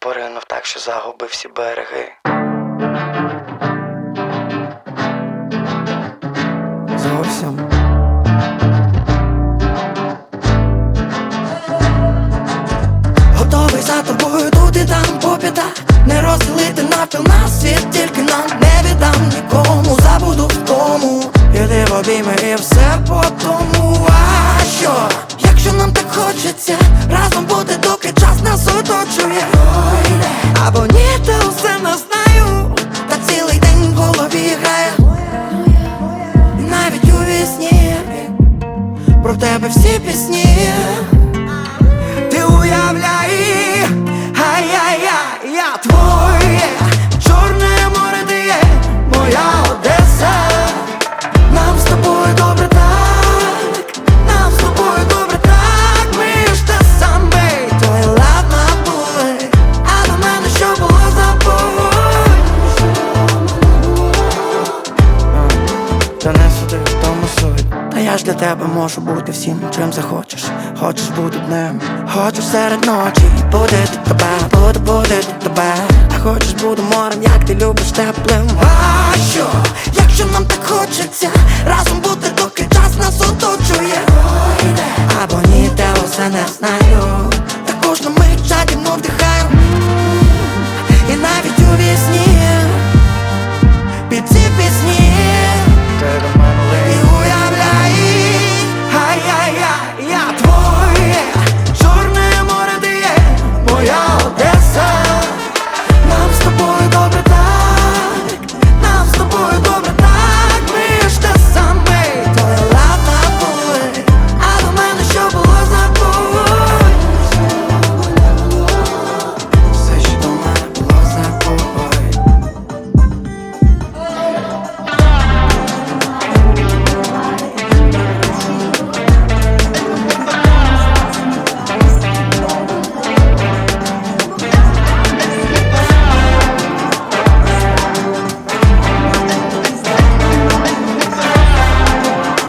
поринув так, що загубив всі береги. Зовсім. Готовий за тобою тут і там по Не розділити навпіл на світ, тільки нам не віддам нікому, забуду в тому. Іди в обійми і все по тому. А що, якщо нам так хочеться Разом бути, доки час нас оточує Або ні, та усе не знаю. Та цілий день в голові грає. Навіть у вісні. Про тебе всі пісні Тому суть. Та я ж для тебе можу бути всім, чим захочеш. Хочеш бути днем, Хочу серед ночі. Будити тебе, буду тут тебе. А хочеш буду морем, як ти любиш теплим. А що,